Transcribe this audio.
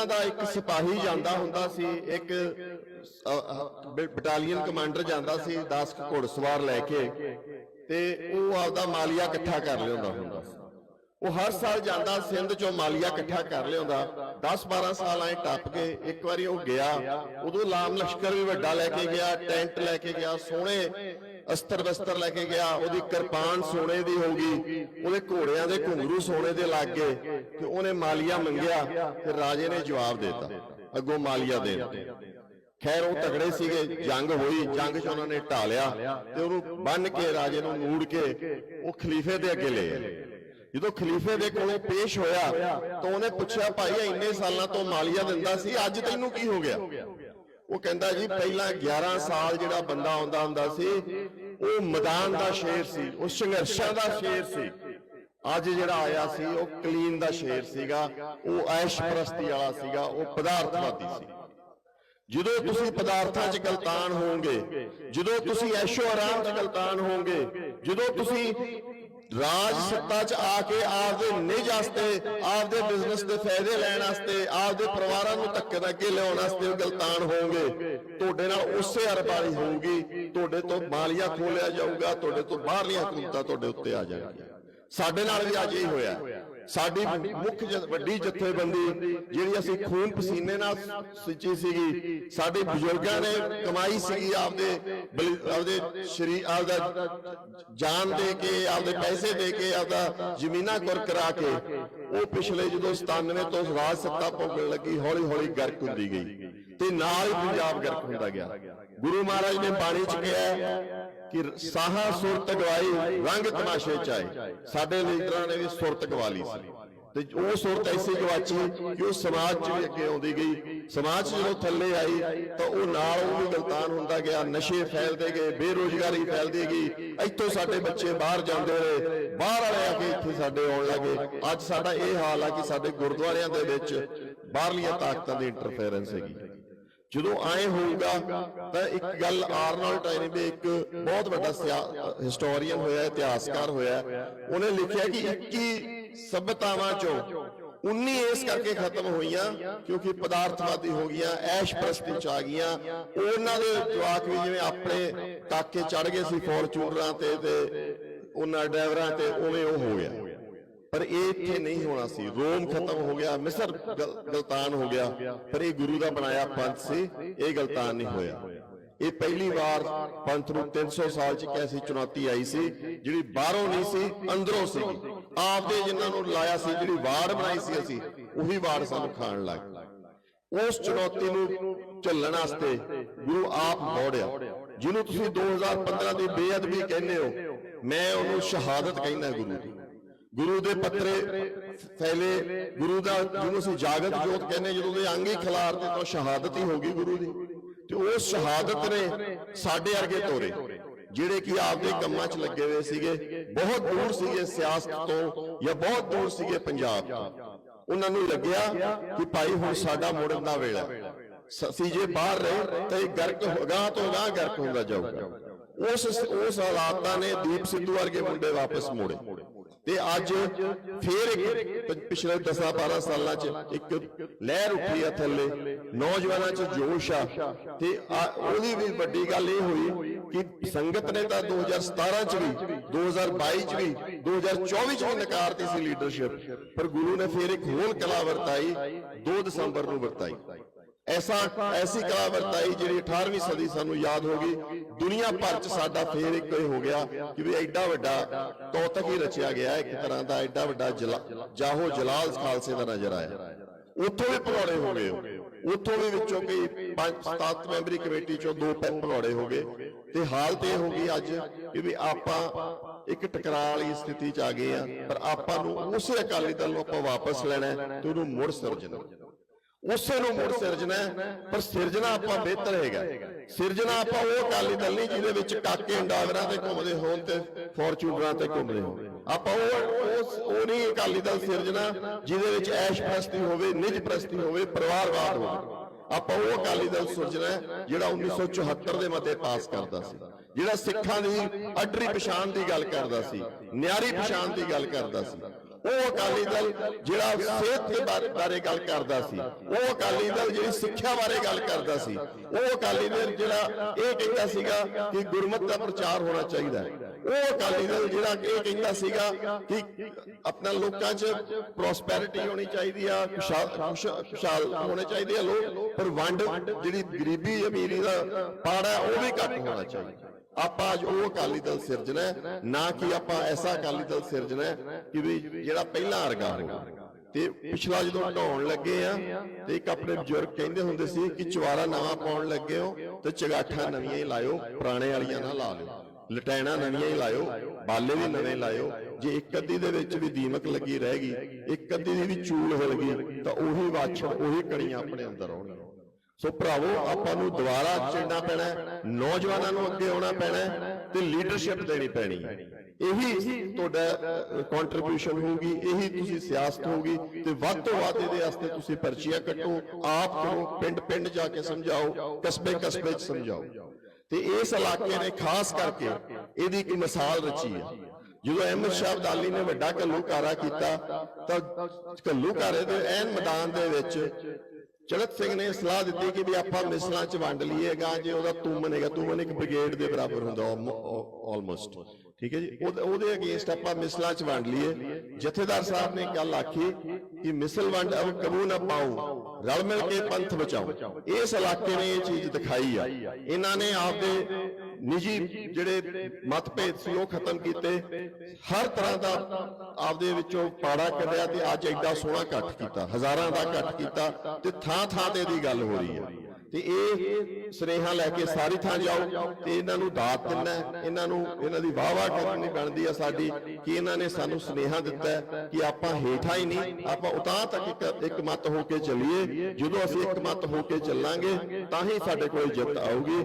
ਉਹਨਾਂ ਦਾ ਇੱਕ ਸਿਪਾਹੀ ਜਾਂਦਾ ਹੁੰਦਾ ਸੀ, ਇੱਕ ਬਟਾਲੀਅਨ ਕਮਾਂਡਰ ਜਾਂਦਾ ਸੀ 10 ਘੋੜਸਵਾਰ ਲੈ ਕੇ, ਤੇ ਉਹ ਆਪਦਾ ਮਾਲੀਆ ਇਕੱਠਾ ਕਰ ਲਿਆਉਂਦਾ ਹੁੰਦਾ ਸੀ। ਉਹ ਹਰ ਸਾਲ ਜਾਂਦਾ, ਸਿੰਧ ਚੋਂ ਮਾਲੀਆ ਇਕੱਠਾ ਕਰ ਲਿਆਉਂਦਾ। 10 12 ਸਾਲ ਐ ਟੱਪ ਕੇ ਇੱਕ ਵਾਰੀ ਉਹ ਗਿਆ, ਉਦੋਂ ਲਾਮ ਲਸ਼ਕਰ ਵੀ ਵੱਡਾ ਲੈ ਕੇ ਗਿਆ, ਟੈਂਟ ਲੈ ਕੇ ਗਿਆ, ਸੋਹਣੇ ਅਸਤਰ ਵਸਤਰ ਲੈ ਕੇ ਗਿਆ, ਉਹਦੀ ਕਿਰਪਾਨ ਸੋਨੇ ਦੀ ਹੋ ਗਈ, ਉਹਦੇ ਘੋੜਿਆਂ ਦੇ ਘੁੰਗਰੂ ਸੋਨੇ ਦੇ ਲੱਗ ਗਏ, ਤੇ ਉਹਨੇ ਮਾਲੀਆ ਮੰਗਿਆ, ਤੇ ਰਾਜੇ ਨੇ ਜਵਾਬ ਦਿੱਤਾ, ਅੱਗੋਂ ਮਾਲੀਆ ਦੇਣ ਖੈਰ, ਉਹ ਤਗੜੇ ਸੀਗੇ, ਜੰਗ ਹੋਈ, ਜੰਗ 'ਚ ਉਹਨਾਂ ਨੇ ਢਾਲਿਆ, ਤੇ ਉਹਨੂੰ ਬੰਨ ਕੇ ਰਾਜੇ ਨੂੰ ਮੂੜ ਕੇ ਉਹ ਖਲੀਫੇ ਦੇ ਅੱਗੇ ਲੈ ਆਏ। ਜਦੋਂ ਖਲੀਫੇ ਦੇ ਕੋਲੋਂ ਪੇਸ਼ ਹੋਇਆ, ਤਾਂ ਉਹਨੇ ਪੁੱਛਿਆ, ਭਾਈ ਇੰਨੇ ਸਾਲਾਂ ਤੋਂ ਮਾਲੀਆ ਦਿੰਦਾ ਸੀ, ਅੱਜ ਤੈਨੂੰ ਕੀ ਹੋ ਗਿਆ? ਉਹ ਕਹਿੰਦਾ, ਜੀ, ਪਹਿਲਾਂ 11 ਸਾਲ ਜਿਹੜਾ ਬੰਦਾ ਆਉਂਦਾ ਹੁੰਦਾ ਸੀ ਉਹ ਮੈਦਾਨ ਦਾ ਸ਼ੇਰ ਸੀ, ਉਹ ਸੰਘਰਸ਼ਾਂ ਦਾ ਸ਼ੇਰ ਸੀ। ਅੱਜ ਜਿਹੜਾ ਆਇਆ ਸੀ, ਉਹ ਕਲੀਨ ਦਾ ਸ਼ੇਰ ਸੀਗਾ, ਉਹ ਐਸ਼ ਪ੍ਰਸਤੀ ਵਾਲਾ ਸੀਗਾ, ਉਹ ਪਦਾਰਥਵਾਦੀ ਸੀ। ਜਦੋਂ ਤੁਸੀਂ ਪਦਾਰਥਾਂ 'ਚ ਗਲਤਾਨ ਹੋਵੋਗੇ, ਜਦੋਂ ਤੁਸੀਂ ਐਸ਼ੋ ਆਰਾਮ 'ਚ ਗਲਤਾਨ ਹੋਵੋਗੇ, ਜਦੋਂ ਤੁਸੀਂ ਰਾਜ ਸੱਤਾ 'ਚ ਆ ਕੇ ਆਪਦੇ ਨਿੱਜ ਵਾਸਤੇ, ਆਪਦੇ ਬਿਜ਼ਨਸ ਦੇ ਫਾਇਦੇ ਲੈਣ ਵਾਸਤੇ, ਆਪਦੇ ਪਰਿਵਾਰਾਂ ਨੂੰ ਧੱਕੇ ਦਾ ਅੱਗੇ ਲਿਆਉਣ ਵਾਸਤੇ ਗਲਤਾਨ ਹੋਵੋਗੇ ਤੁਹਾਡੇ ਨਾਲ ਉਸੇ ਅਰਬਾਲੀ ਹੋਊਗੀ। ਤੁਹਾਡੇ ਤੋਂ ਮਾਲੀਆ ਖੋਲਿਆ ਜਾਊਗਾ, ਤੁਹਾਡੇ ਤੋਂ ਬਾਹਰਲੀਆਂ ਹਕੂਮਤਾਂ ਤੁਹਾਡੇ ਉੱਤੇ ਆ ਜਾਣਗੀਆਂ। ਸਾਡੇ ਨਾਲ ਵੀ ਅੱਜ ਇਹ ਹੋਇਆ। ਸਾਡੀ ਮੁੱਖ ਵੱਡੀ ਜਥੇਬੰਦੀ ਜਿਹੜੀ ਅਸੀਂ ਖੂਨ ਪਸੀਨੇ ਨਾਲ ਸਿੱਚੀ ਸੀਗੀ, ਸਾਡੇ ਬਜ਼ੁਰਗਾਂ ਨੇ ਕਮਾਈ ਸੀਗੀ ਆਪਦੇ ਆਪਦੇ ਸ਼ਰੀ ਆਪਦਾ ਜਾਨ ਦੇ ਕੇ, ਆਪਦੇ ਪੈਸੇ ਦੇ ਕੇ, ਆਪਦਾ ਜ਼ਮੀਨਾਂ ਕੁਰ ਕਰਾ ਕੇ, ਉਹ ਪਿਛਲੇ ਜਦੋਂ 97 ਤੋਂ ਰਾਜ ਸੱਤਾ ਭੋਗਣ ਲੱਗੀ ਹੌਲੀ ਹੌਲੀ ਗਰਕ ਹੁੰਦੀ ਗਈ। ਤੇ ਨਾਲ ਹੀ ਪੰਜਾਬ ਗਰਕ ਹੁੰਦਾ ਗਿਆ। ਗੁਰੂ ਮਹਾਰਾਜ ਨੇ ਬਾਣੀ ਚ ਕਿਹਾ ਕਿ ਸਾਹਾ ਸੁਰਤ ਗਵਾਈ, ਰੰਗ ਤਮਾਸ਼ੇ ਚ ਆਏ ਸਾਡੇ ਲੀਡਰਾਂ ਨੇ ਵੀ ਸੁਰਤ ਗਵਾ ਸੀ। ਤੇ ਉਹ ਸੁਰਤ ਐਸੀ ਗਵਾਚੀ ਕਿ ਉਹ ਸਮਾਜ ਚ ਵੀ ਅੱਗੇ ਆਉਂਦੀ ਗਈ। ਸਮਾਜ ਜਦੋਂ ਥੱਲੇ ਆਈ, ਤਾਂ ਉਹ ਨਾਲ ਉਹ ਵੀ ਗਲਤਾਨ ਹੁੰਦਾ ਗਿਆ। ਨਸ਼ੇ ਫੈਲਦੇ ਗਏ, ਬੇਰੋਜ਼ਗਾਰੀ ਫੈਲਦੀ ਗਈ। ਇੱਥੋਂ ਸਾਡੇ ਬੱਚੇ ਬਾਹਰ ਜਾਂਦੇ ਰਹੇ। ਬਾਹਰ ਵਾਲੇ ਆ ਕੇ ਇੱਥੇ ਸਾਡੇ ਆਉਣ ਲੱਗੇ। ਅੱਜ ਸਾਡਾ ਇਹ ਹਾਲ ਆ ਕਿ ਸਾਡੇ ਗੁਰਦੁਆਰਿਆਂ ਦੇ ਵਿੱਚ ਬਾਹਰਲੀਆਂ ਤਾਕਤਾਂ ਦੀ ਇੰਟਰਫੇਰੈਂਸ ਹੈਗੀ। ਜਦੋਂ ਆਏ ਹੋਊਗਾ, ਤਾਂ ਇੱਕ ਗੱਲ ਆਰਨਲਡ ਟਾਈਨਬੇ ਇੱਕ ਬਹੁਤ ਵੱਡਾ ਹਿਸਟੋਰੀਅਨ ਹੋਇਆ, ਇਤਿਹਾਸਕਾਰ ਹੋਇਆ, ਉਹਨੇ ਲਿਖਿਆ ਕਿ 21 ਸਭਿਤਾਵਾਂ ਚੋਂ 19 ਇਸ ਕਰਕੇ ਖਤਮ ਹੋਈਆਂ ਕਿਉਂਕਿ ਪਦਾਰਥਵਾਦੀ ਹੋ ਗਈਆਂ, ਐਸ਼ ਪ੍ਰਸਤੀ ਚ ਆ ਗਈਆਂ। ਉਹਨਾਂ ਦੇ ਜਵਾਕ ਵੀ ਜਿਵੇਂ ਆਪਣੇ ਕਾਕੇ ਚੜ ਗਏ ਸੀ ਫੋਰਚੂਨਰਾਂ ਤੇ ਤੇ ਉਹਨਾਂ ਡਰਾਈਵਰਾਂ ਤੇ, ਉਵੇਂ ਉਹ ਹੋ ਗਿਆ। ਪਰ ਇਹ ਇੱਥੇ ਨਹੀਂ ਹੋਣਾ ਸੀ। ਰੋਮ ਖਤਮ ਹੋ ਗਿਆ, ਮਿਸਰ ਗਲਤਾਨ ਹੋ ਗਿਆ। ਪਰ ਇਹ ਗੁਰੂ ਦਾ ਬਣਾਇਆ ਪੰਥ ਸੀ, ਇਹ ਗਲਤਾਨ ਨਹੀਂ ਹੋਇਆ। ਇਹ ਪਹਿਲੀ ਵਾਰ ਪੰਥ ਨੂੰ 300 ਸਾਲ ਚ ਇੱਕ ਚੁਣੌਤੀ ਆਈ ਸੀ, ਜਿਹੜੀ ਬਾਹਰੋਂ ਨਹੀਂ ਸੀ, ਅੰਦਰੋਂ ਸੀ। ਆਪਦੇ ਜਿਨ੍ਹਾਂ ਨੂੰ ਲਾਇਆ ਸੀ, ਜਿਹੜੀ ਵਾੜ ਬਣਾਈ ਸੀ ਅਸੀਂ, ਉਹੀ ਵਾੜ ਸਾਨੂੰ ਖਾਣ ਲੱਗ ਪਏ। ਉਸ ਚੁਣੌਤੀ ਨੂੰ ਝੱਲਣ ਵਾਸਤੇ ਗੁਰੂ ਆਪ ਮੋੜਿਆ। ਜਿਹਨੂੰ ਤੁਸੀਂ 2015 ਦੀ ਬੇਅਦਬੀ ਕਹਿੰਦੇ ਹੋ, ਮੈਂ ਉਹਨੂੰ ਸ਼ਹਾਦਤ ਕਹਿੰਦਾ ਗੁਰੂ ਦੀ। ਗੁਰੂ ਦੇ ਪੱਤਰੇ ਫੈਲੇ ਗੁਰੂ ਦਾ ਜਿਹਨੂੰ ਅਸੀਂ ਜਾਗਤ ਜੋਤ ਕਹਿੰਦੇ ਜਦੋਂ ਦੇ ਅੰਗ ਹੀ ਖਿਲਾਰਦੇ ਤਾਂ ਸ਼ਹਾਦਤ ਹੀ ਹੋ ਗਈ ਗੁਰੂ ਦੀ। ਤੇ ਉਸ ਸ਼ਹਾਦਤ ਨੇ ਸਾਡੇ ਵਰਗੇ ਤੋਰੇ ਜਿਹੜੇ ਕਿ ਆਪਦੇ ਕੰਮਾਂ 'ਚ ਲੱਗੇ ਹੋਏ ਸੀਗੇ ਬਹੁਤ ਦੂਰ ਸੀਗੇ ਸਿਆਸਤ ਤੋਂ ਜਾਂ ਬਹੁਤ ਦੂਰ ਸੀਗੇ ਪੰਜਾਬ ਤੋਂ। ਉਹਨਾਂ ਨੂੰ ਲੱਗਿਆ ਕਿ ਭਾਈ ਹੁਣ ਸਾਡਾ ਮੁੜਨ ਦਾ ਵੇਲਾ। ਅਸੀਂ ਜੇ ਬਾਹਰ ਰਹੇ ਤਾਂ ਇਹ ਗਰਕ ਹੋਗਾ ਤੋਂ ਗਾਂ ਗਰਕ ਹੁੰਦਾ ਜਾਊਗਾ। ਉਸ ਉਸ ਹਾਲਾਤਾਂ ਨੇ ਦੀਪ ਸਿੱਧੂ ਵਰਗੇ ਮੁੰਡੇ ਵਾਪਸ ਮੋੜੇ। ਤੇ ਅੱਜ ਫੇਰ ਇੱਕ ਪਿਛਲੇ 10 12 ਸਾਲਾਂ ਚ ਇੱਕ ਲਹਿਰ ਉੱਠੀ ਆ ਥੱਲੇ। ਨੌਜਵਾਨਾਂ ਚ ਜੋਸ਼ ਆ। ਤੇ ਉਹਦੀ ਵੀ ਵੱਡੀ ਗੱਲ ਇਹ ਹੋਈ ਕਿ ਸੰਗਤ ਨੇ ਤਾਂ 2017 ਚ ਵੀ 2022 ਚ ਵੀ 2024 ਚ ਵੀ ਨਕਾਰਤੀ ਸੀ ਲੀਡਰਸ਼ਿਪ। ਪਰ ਗੁਰੂ ਨੇ ਫੇਰ ਇੱਕ ਹੋਰ ਕਲਾ ਵਰਤਾਈ 2 ਦਸੰਬਰ ਨੂੰ ਵਰਤਾਈ। ਐਸਾ ਐਸੀ ਕਲਾ ਵਰਤਾਈ ਜਿਹੜੀ 18ਵੀਂ ਸਦੀ ਸਾਨੂੰ ਯਾਦ ਹੋ ਗਈ ਦੁਨੀਆ ਭਰ ਚ ਸਾਡਾ ਫੇਰ ਇੱਕ ਇਹ ਹੋ ਗਿਆ ਕਿ ਵੀ ਐਡਾ ਵੱਡਾ ਤੌਤਕ ਹੀ ਰਚਿਆ ਗਿਆ ਇੱਕ ਤਰ੍ਹਾਂ ਦਾ ਐਡਾ ਵੱਡਾ ਜਾਹੋ ਜਲਾਲ ਖਾਲਸੇ ਦਾ ਨਜ਼ਰ ਆਇਆ। ਉੱਥੋਂ ਵੀ ਭਗੌੜੇ ਹੋ ਗਏ। ਉੱਥੋਂ ਵੀ ਵਿੱਚੋਂ ਕਈ ਪੰਜ ਸੱਤ ਮੈਂਬਰੀ ਕਮੇਟੀ ਚੋਂ ਦੋ ਪੈ- ਭਗੌੜੇ ਹੋ ਗਏ। ਤੇ ਹਾਲਤ ਇਹ ਹੋ ਗਈ ਅੱਜ ਕਿ ਵੀ ਆਪਾਂ ਇੱਕ ਟਕਰਾਅ ਵਾਲੀ ਸਥਿਤੀ ਚ ਆ ਗਏ ਆ ਪਰ ਆਪਾਂ ਨੂੰ ਉਸੇ ਅਕਾਲੀ ਦਲ ਨੂੰ ਆਪਾਂ ਵਾਪਸ ਲੈਣਾ ਤੇ ਉਹਨੂੰ ਮੁੜ ਸਿਰਜਣਾ ਉਸੇ ਨੂੰ ਮੁੜ ਸਿਰਜਣਾ ਪਰ ਸਿਰਜਣਾ ਆਪਾਂ ਬਿਹਤਰ ਹੈਗਾ। ਸਿਰਜਣਾ ਆਪਾਂ ਉਹ ਅਕਾਲੀ ਦਲ ਨਹੀਂ ਜਿਹਦੇ ਵਿੱਚ ਕਾਕੇ ਅੰਡਾਵਰਾਂ ਤੇ ਘੁੰਮਦੇ ਹੋਣ ਤੇ ਫੋਰਚੂਨਰਾਂ ਤੇ ਘੁੰਮਦੇ ਹੋਣ। ਆਪਾਂ ਉਹ ਉਹ- ਨਹੀਂ ਅਕਾਲੀ ਦਲ ਸਿਰਜਣਾ ਜਿਹਦੇ ਵਿੱਚ ਐਸ਼ ਪ੍ਰਸਤੀ ਹੋਵੇ, ਨਿਜ ਪ੍ਰਸਤੀ ਹੋਵੇ, ਪਰਿਵਾਰਵਾਦ ਹੋਵੇ। ਆਪਾਂ ਉਹ ਅਕਾਲੀ ਦਲ ਸਿਰਜਣਾ ਹੈ, ਜਿਹੜਾ 1974 ਦੇ ਮਤੇ ਪਾਸ ਕਰਦਾ ਸੀ। ਜਿਹੜਾ ਸਿੱਖਾਂ ਦੀ ਅੱਡਰੀ ਪਛਾਣ ਦੀ ਗੱਲ ਕਰਦਾ ਸੀ, ਨਿਆਰੀ ਪਛਾਣ ਦੀ ਗੱਲ ਕਰਦਾ ਸੀ। ਉਹ ਅਕਾਲੀ ਦਲ ਜਿਹੜਾ ਸਿਹਤ ਦੇ ਬਾਰੇ- ਗੱਲ ਕਰਦਾ ਸੀ, ਉਹ ਅਕਾਲੀ ਦਲ ਜਿਹੜੀ ਸਿੱਖਿਆ ਬਾਰੇ ਗੱਲ ਕਰਦਾ ਸੀ, ਉਹ ਅਕਾਲੀ ਦਲ ਜਿਹੜਾ ਇਹ ਕਹਿੰਦਾ ਸੀਗਾ ਕਿ ਗੁਰਮਤਿ ਦਾ ਪ੍ਰਚਾਰ ਹੋਣਾ ਚਾਹੀਦਾ ਉਹ ਅਕਾਲੀ ਦਲ ਜਿਹੜਾ ਇਹ ਕਹਿੰਦਾ ਸੀਗਾ ਕਿ ਆਪਣਾ ਲੋਕਾਂ 'ਚ ਪ੍ਰੋਸਪੈਰਿਟੀ ਹੋਣੀ ਚਾਹੀਦੀ ਆ ਖੁਸ਼ਹਾਲ ਖੁਸ਼- ਖੁਸ਼ਹਾਲ ਹੋਣੇ ਚਾਹੀਦੇ ਆ ਲੋਕ, ਪਰ ਵੰਡ ਜਿਹੜੀ ਗਰੀਬੀ ਅਮੀਰੀ ਦਾ ਪਾੜਾ ਉਹ ਵੀ ਘੱਟ ਹੋਣਾ ਚਾਹੀਦਾ। ਆਪਾਂ ਅੱਜ ਉਹ ਅਕਾਲੀ ਦਲ ਸਿਰਜਣਾ ਨਾ ਕਿ ਆਪਾਂ ਐਸਾ ਅਕਾਲੀ ਦਲ ਸਿਰਜਣਾ ਕਿ ਵੀ ਜਿਹੜਾ ਪਹਿਲਾਂ ਵਰਗਾ ਹੋਵੇ। ਤੇ ਪਿਛਲਾ ਜਦੋਂ ਢਾਉਣ ਲੱਗੇ ਆ, ਤੇ ਇੱਕ ਆਪਣੇ ਬਜ਼ੁਰਗ ਕਹਿੰਦੇ ਹੁੰਦੇ ਸੀ ਕਿ ਚਵਾਰਾ ਨਵਾਂ ਪਾਉਣ ਲੱਗੇ ਹੋ, ਤੇ ਚਗਾਠਾ ਨਵੀਆਂ ਹੀ ਲਾਇਓ, ਪੁਰਾਣੇ ਵਾਲੀਆਂ ਨਾ ਲਾ ਲਿਓ। ਲਟੈਣਾ ਨਵੀਆਂ ਹੀ ਲਾਇਓ, ਬਾਲੇ ਵੀ ਨਵੇਂ ਲਾਇਓ। ਜੇ ਇੱਕ ਅੱਧੀ ਦੇ ਵਿੱਚ ਵੀ ਦੀਮਕ ਲੱਗੀ ਰਹਿ ਗਈ, ਇੱਕ ਅੱਧੀ ਦੀ ਵੀ ਚੂਲ ਹਿਲ ਗਈ, ਤਾਂ ਉਹੀ ਵਾਛੜ ਉਹੀ ਕਣੀਆਂ ਆਪਣੇ ਅੰਦਰ ਆਉਣਗੀਆਂ। ਸੋ ਭਰਾਵੋ ਆਪਾਂ ਨੂੰ ਦੁਬਾਰਾ ਚਿੜਨਾ ਪੈਣਾ ਨੌਜਵਾਨਾਂ ਨੂੰ ਅੱਗੇ ਆਉਣਾ ਪੈਣਾ ਤੇ ਲੀਡਰਸ਼ਿਪ ਦੇਣੀ ਪੈਣੀ ਹੈ। ਇਹੀ ਤੁਹਾਡਾ ਕੰਟਰੀਬਿਊਸ਼ਨ ਹੋਊਗੀ ਇਹੀ ਤੁਸੀਂ ਸਿਆਸਤ ਹੋਊਗੀ ਤੇ ਵੱਧ ਤੋਂ ਵੱਧ ਇਹਦੇ ਵਾਸਤੇ ਤੁਸੀਂ ਪਰਚੀਆਂ ਕੱਟੋ ਆਪ ਕਰੋ ਪਿੰਡ ਪਿੰਡ ਜਾ ਕੇ ਸਮਝਾਓ ਕਸਬੇ ਕਸਬੇ ਚ ਸਮਝਾਓ। ਤੇ ਇਸ ਇਲਾਕੇ ਨੇ ਖਾਸ ਕਰਕੇ ਇਹਦੀ ਇੱਕ ਮਿਸਾਲ ਰਚੀ ਹੈ। ਜਦੋਂ ਅਹਿਮਦ ਸ਼ਾਹ ਅਬਦਾਲੀ ਨੇ ਵੱਡਾ ਘੱਲੂਕਾਰਾ ਕੀਤਾ ਤਾਂ ਘੱਲੂਕਾਰੇ ਦੇ ਐਨ ਮੈਦਾਨ ਦੇ ਵਿੱਚ ਚੜਤ ਸਿੰਘ ਨੇ ਸਲਾਹ ਦਿੱਤੀ ਕਿ ਵੀ ਆਪਾਂ ਮਿਸਲਾਂ ਚ ਵੰਡ ਲਈਏਗਾ, ਜੇ ਉਹਦਾ ਤੁਮਨ ਹੈਗਾ, ਤੁਮਨ ਇੱਕ ਬ੍ਰਿਗੇਡ ਦੇ ਬਰਾਬਰ ਹੁੰਦਾ ਆਲਮੋਸਟ ਠੀਕ ਹੈ ਜੀ? ਉਹਦੇ- ਉਹਦੇ ਅਗੇਂਸਟ ਆਪਾਂ ਮਿਸਲਾਂ ਚ ਵੰਡ ਲਈਏ। ਜਥੇਦਾਰ ਸਾਹਿਬ ਨੇ ਗੱਲ ਆਖੀ ਕਿ ਮਿਸਲ ਵੰਡ, ਅਬ ਕਬੂ ਨਾ ਪਾਉ ਰਲ ਮਿਲ ਕੇ ਪੰਥ ਬਚਾਓ। ਇਸ ਇਲਾਕੇ ਨੇ ਇਹ ਚੀਜ਼ ਦਿਖਾਈ ਆ। ਇਹਨਾਂ ਨੇ ਆਪਦੇ ਨਿੱਜੀ ਜਿਹੜੇ ਮਤਭੇਦ ਸੀ, ਉਹ ਖਤਮ ਕੀਤੇ। ਹਰ ਤਰ੍ਹਾਂ ਦਾ ਆਪਦੇ ਵਿੱਚੋਂ ਪਾੜਾ ਕੱਢਿਆ ਤੇ ਅੱਜ ਐਡਾ ਸੋਹਣਾ ਇਕੱਠ ਕੀਤਾ, ਹਜ਼ਾਰਾਂ ਦਾ ਇਕੱਠ ਕੀਤਾ ਤੇ ਥਾਂ ਥਾਂ ਤੇ ਇਹਦੀ ਗੱਲ ਹੋ ਰਹੀ ਹੈ। ਤੇ ਇਹ ਸੁਨੇਹਾ ਲੈ ਕੇ ਸਾਰੀ ਥਾਂ ਜਾਓ ਤੇ ਇਹਨਾਂ ਨੂੰ ਦਾਤ ਦਿੰਨਾ ਇਹਨਾਂ ਨੂੰ ਇਹਨਾਂ ਦੀ ਵਾਹ ਵਾਹ ਕਰਨੀ ਬਣਦੀ ਆ ਸਾਡੀ ਕਿ ਇਹਨਾਂ ਨੇ ਸਾਨੂੰ ਸੁਨੇਹਾ ਦਿੱਤਾ ਕਿ ਆਪਾਂ ਹੇਠਾਂ ਹੀ ਨਹੀਂ, ਆਪਾਂ ਉਤਾਂ ਤੱਕ ਇੱਕ ਇੱਕ ਮਤ ਹੋ ਕੇ ਚੱਲੀਏ। ਜਦੋਂ ਅਸੀਂ ਇੱਕ ਮਤ ਹੋ ਕੇ ਚੱਲਾਂਗੇ, ਤਾਂ ਹੀ ਸਾਡੇ ਕੋਲ ਜਿੱਤ ਆਊਗੀ।